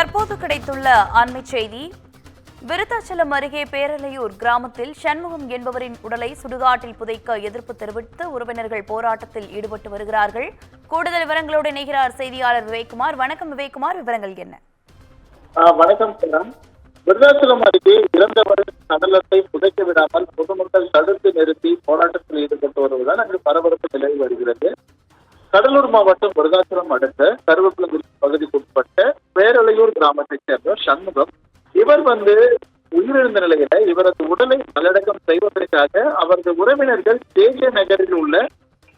தற்போது கிடைத்துள்ள அண்மை செய்தி விருத்தாச்சலம் அருகே பேரலையூர் கிராமத்தில் சண்முகம் என்பவரின் உடலை சுடுகாட்டில் புதைக்க எதிர்ப்பு தெரிவித்து உறவினர்கள் போராட்டத்தில் ஈடுபட்டு வருகிறார்கள். கூடுதல் விவரங்களோடு இணைகிறார் செய்தியாளர் விவேக்குமார். வணக்கம் விவேக்குமார். விவரங்கள் என்ன? வணக்கம் விருதாச்சலம் அருகே இறந்தவரின் சடலத்தை புதைக்க விடாமல் பொதுமக்கள் தடுத்து நிறுத்தி போராட்டத்தில் ஈடுபட்டு வருவதால் அங்கு பரபரப்பு நிலவி வருகிறது. கடலூர் மாவட்டம் விருதாச்சலம் அடுத்த கருவேப்பிலங்குடி பகுதிக்குட்பட்ட பேரலையூர் கிராமத்தைச் சேர்ந்த சண்முகம். இவர் வந்து உயிரிழந்த நிலையில இவரது உடலை நல்லடக்கம் செய்வதற்காக அவரது உறவினர்கள் தேசிய நகரில் உள்ள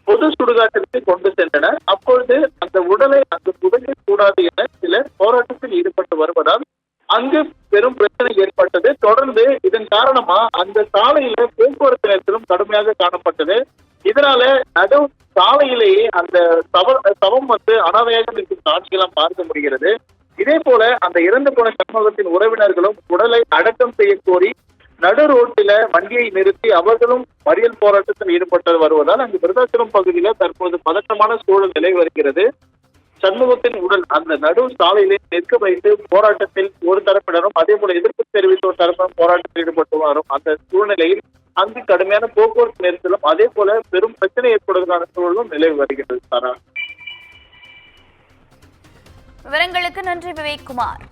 பொது சுடுகாட்டிற்கு கொண்டு சென்றனர். அப்பொழுது அந்த உடலை அங்கு புதைக்க கூடாது என சிலர் போராட்டத்தில் ஈடுபட்டு வருவதால் அங்கு பெரும் பிரச்சனை ஏற்பட்டது. தொடர்ந்து இதன் காரணமா அந்த சாலையில போக்குவரத்து நெரிசலும் கடுமையாக காணப்பட்டது. இதனால நடு சாலையிலேயே அந்த சவ சவம் வந்து அனாதையாக இருக்கும் காட்சியெல்லாம் பார்க்க முடிகிறது. இதே போல அந்த இறந்து போன சண்முகத்தின் உறவினர்களும் உடலை அடக்கம் செய்ய கோரி நடு ரோட்டில வண்டியை நிறுத்தி அவர்களும் மறியல் போராட்டத்தில் ஈடுபட்டு வருவதால் அங்கு விருதாச்சலம் பகுதியில தற்போது பதட்டமான சூழல் நிலை வருகிறது. சண்முகத்தின் உடல் அந்த நடு சாலையிலே நிற்க வைத்து போராட்டத்தில் ஒரு தரப்பினரும் அதே போல எதிர்ப்பு தெரிவித்த ஒரு தரப்பினரும் போராட்டத்தில் ஈடுபட்டு வரும். அந்த சூழ்நிலையில் அங்கு கடுமையான போக்குவரத்து நெரிசலும் அதே போல பெரும் பிரச்சனை ஏற்படுவதற்கான சூழலும் நிலவி வருகிறது சாரா. விவரங்களுக்கு நன்றி விவேக்குமார்